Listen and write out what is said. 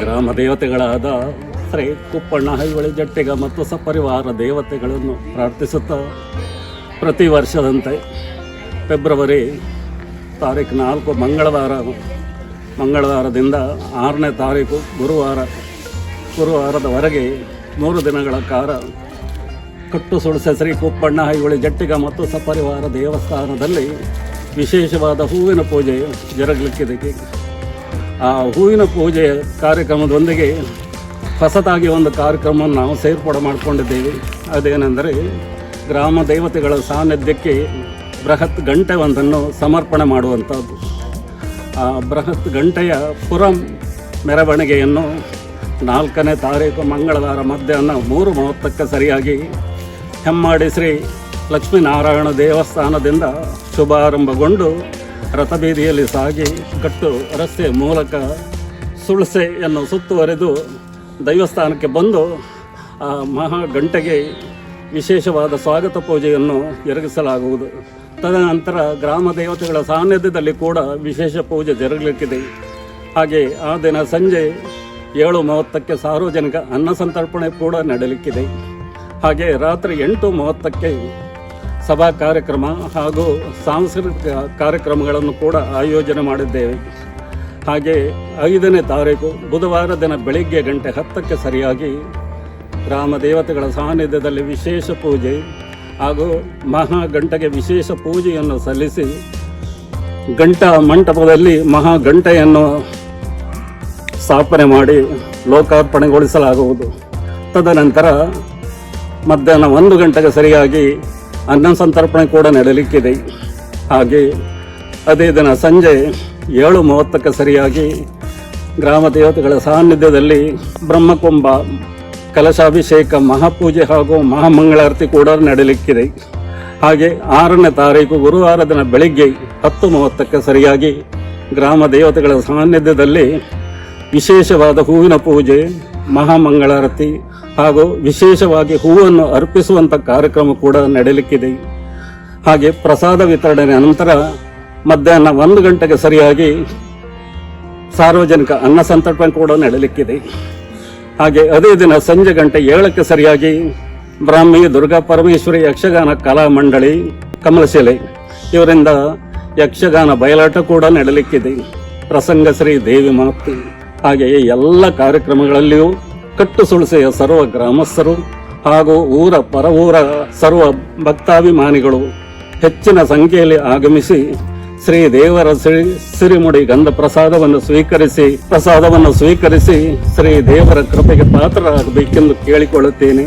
ಗ್ರಾಮ ದೇವತೆಗಳಾದ ಶ್ರೀ ಕುಪ್ಪಣ್ಣ ಹೈವಳಿ ಜಟ್ಟಿಗ ಮತ್ತು ಸಪರಿವಾರ ದೇವತೆಗಳನ್ನು ಪ್ರಾರ್ಥಿಸುತ್ತಾ ಪ್ರತಿ ವರ್ಷದಂತೆ ಫೆಬ್ರವರಿ ತಾರೀಕು ನಾಲ್ಕು ಮಂಗಳವಾರ, ಮಂಗಳವಾರದಿಂದ ಆರನೇ ತಾರೀಕು ಗುರುವಾರ ಗುರುವಾರದವರೆಗೆ ಮೂರು ದಿನಗಳ ಕಾಲ ಕಟ್ಟು ಸುಳಸೆ ಶ್ರೀ ಕುಪ್ಪಣ್ಣ ಹೈವಳಿ ಜಟ್ಟಿಗ ಮತ್ತು ಸಪರಿವಾರ ದೇವಸ್ಥಾನದಲ್ಲಿ ವಿಶೇಷವಾದ ಹೂವಿನ ಪೂಜೆ ಜರುಗಲಿಕ್ಕಿದೆ. ಆ ಹೂವಿನ ಪೂಜೆ ಕಾರ್ಯಕ್ರಮದೊಂದಿಗೆ ಹೊಸದಾಗಿ ಒಂದು ಕಾರ್ಯಕ್ರಮವನ್ನು ನಾವು ಸೇರ್ಪಡೆ ಮಾಡಿಕೊಂಡಿದ್ದೇವೆ. ಅದೇನೆಂದರೆ ಗ್ರಾಮ ದೇವತೆಗಳ ಸಾನ್ನಿಧ್ಯಕ್ಕೆ ಬೃಹತ್ ಗಂಟೆ ಒಂದನ್ನು ಸಮರ್ಪಣೆ ಮಾಡುವಂಥದ್ದು. ಆ ಬೃಹತ್ ಗಂಟೆಯ ಪುರಂ ಮೆರವಣಿಗೆಯನ್ನು ನಾಲ್ಕನೇ ತಾರೀಕು ಮಂಗಳವಾರ ಮಧ್ಯಾಹ್ನ ಮೂರು ಮೂವತ್ತಕ್ಕೆ ಸರಿಯಾಗಿ ಹೆಮ್ಮಾಡಿ ಶ್ರೀ ಲಕ್ಷ್ಮೀನಾರಾಯಣ ದೇವಸ್ಥಾನದಿಂದ ಶುಭಾರಂಭಗೊಂಡು ರಥಬೀದಿಯಲ್ಲಿ ಸಾಗಿ ಕಟ್ಟು ರಸ್ತೆ ಮೂಲಕ ಸುಳಸೆಯನ್ನು ಸುತ್ತುವರೆದು ದೈವಸ್ಥಾನಕ್ಕೆ ಬಂದು ಆ ಮಹಾ ಗಂಟೆಗೆ ವಿಶೇಷವಾದ ಸ್ವಾಗತ ಪೂಜೆಯನ್ನು ಎರಗಿಸಲಾಗುವುದು. ತದನಂತರ ಗ್ರಾಮ ದೇವತೆಗಳ ಸಾನ್ನಿಧ್ಯದಲ್ಲಿ ಕೂಡ ವಿಶೇಷ ಪೂಜೆ ಜರುಗಲಿಕ್ಕಿದೆ. ಹಾಗೆ ಆ ದಿನ ಸಂಜೆ ಏಳು ಮೂವತ್ತಕ್ಕೆ ಸಾರ್ವಜನಿಕ ಅನ್ನ ಸಂತರ್ಪಣೆ ಕೂಡ ನಡೆಯಲಿಕ್ಕಿದೆ. ಹಾಗೆ ರಾತ್ರಿ ಎಂಟು ಮೂವತ್ತಕ್ಕೆ ಸಭಾ ಕಾರ್ಯಕ್ರಮ ಹಾಗೂ ಸಾಂಸ್ಕೃತಿಕ ಕಾರ್ಯಕ್ರಮಗಳನ್ನು ಕೂಡ ಆಯೋಜನೆ ಮಾಡಿದ್ದೇವೆ. ಹಾಗೆ ಐದನೇ ತಾರೀಕು ಬುಧವಾರ ದಿನ ಬೆಳಿಗ್ಗೆ ಗಂಟೆ ಹತ್ತಕ್ಕೆ ಸರಿಯಾಗಿ ಗ್ರಾಮ ದೇವತೆಗಳ ಸಾನ್ನಿಧ್ಯದಲ್ಲಿ ವಿಶೇಷ ಪೂಜೆ ಹಾಗೂ ಮಹಾ ಗಂಟೆಗೆ ವಿಶೇಷ ಪೂಜೆಯನ್ನು ಸಲ್ಲಿಸಿ ಗಂಟಾ ಮಂಟಪದಲ್ಲಿ ಮಹಾ ಗಂಟೆಯನ್ನು ಸ್ಥಾಪನೆ ಮಾಡಿ ಲೋಕಾರ್ಪಣೆಗೊಳಿಸಲಾಗುವುದು. ತದನಂತರ ಮಧ್ಯಾಹ್ನ ಒಂದು ಗಂಟೆಗೆ ಸರಿಯಾಗಿ ಅನ್ನ ಸಂತರ್ಪಣೆ ಕೂಡ ನಡೆಯಲಿಕ್ಕಿದೆ. ಹಾಗೆ ಅದೇ ದಿನ ಸಂಜೆ ಏಳು ಮೂವತ್ತಕ್ಕೆ ಸರಿಯಾಗಿ ಗ್ರಾಮ ದೇವತೆಗಳ ಸಾನ್ನಿಧ್ಯದಲ್ಲಿ ಬ್ರಹ್ಮಕುಂಭ, ಕಲಶಾಭಿಷೇಕ, ಮಹಾಪೂಜೆ ಹಾಗೂ ಮಹಾಮಂಗಳಾರತಿ ಕೂಡ ನಡೆಯಲಿಕ್ಕಿದೆ. ಹಾಗೆ ಆರನೇ ತಾರೀಕು ಗುರುವಾರ ದಿನ ಬೆಳಿಗ್ಗೆ ಹತ್ತು ಮೂವತ್ತಕ್ಕೆ ಸರಿಯಾಗಿ ಗ್ರಾಮ ದೇವತೆಗಳ ಸಾನ್ನಿಧ್ಯದಲ್ಲಿ ವಿಶೇಷವಾದ ಹೂವಿನ ಪೂಜೆ, ಮಹಾಮಂಗಳಾರತಿ ಹಾಗೂ ವಿಶೇಷವಾಗಿ ಹೂವನ್ನು ಅರ್ಪಿಸುವಂಥ ಕಾರ್ಯಕ್ರಮ ಕೂಡ ನಡೆಯಲಿಕ್ಕಿದೆ ಹಾಗೆ ಪ್ರಸಾದ ವಿತರಣೆ ನಂತರ ಮಧ್ಯಾಹ್ನ ಒಂದು ಗಂಟೆಗೆ ಸರಿಯಾಗಿ ಸಾರ್ವಜನಿಕ ಅನ್ನ ಸಂತರ್ಪಣೆ ಕೂಡ ನಡೆಯಲಿಕ್ಕಿದೆ ಹಾಗೆ ಅದೇ ದಿನ ಸಂಜೆ ಗಂಟೆ ಏಳಕ್ಕೆ ಸರಿಯಾಗಿ ಬ್ರಾಹ್ಮಿ ದುರ್ಗಾ ಪರಮೇಶ್ವರಿ ಯಕ್ಷಗಾನ ಕಲಾ ಮಂಡಳಿ, ಕಮಲಶಿಲೆ ಇವರಿಂದ ಯಕ್ಷಗಾನ ಬಯಲಾಟ ಕೂಡ ನಡೆಯಲಿಕ್ಕಿದೆ ಪ್ರಸಂಗ ಶ್ರೀ ದೇವಿ ಮಾತಿ. ಹಾಗೆಯೇ ಎಲ್ಲ ಕಾರ್ಯಕ್ರಮಗಳಲ್ಲಿಯೂ ಕಟ್ಟು ಸುಳಸೆಯ ಸರ್ವ ಗ್ರಾಮಸ್ಥರು ಹಾಗೂ ಊರ ಪರ ಊರ ಸರ್ವ ಭಕ್ತಾಭಿಮಾನಿಗಳು ಹೆಚ್ಚಿನ ಸಂಖ್ಯೆಯಲ್ಲಿ ಆಗಮಿಸಿ ಶ್ರೀ ದೇವರ ಶ್ರೀ ಸಿರಿಮುಡಿ ಗಂಧ ಪ್ರಸಾದವನ್ನು ಸ್ವೀಕರಿಸಿ ಪ್ರಸಾದವನ್ನು ಸ್ವೀಕರಿಸಿ ಶ್ರೀ ದೇವರ ಕೃಪೆಗೆ ಪಾತ್ರರಾಗಬೇಕೆಂದು ಕೇಳಿಕೊಳ್ಳುತ್ತೇನೆ.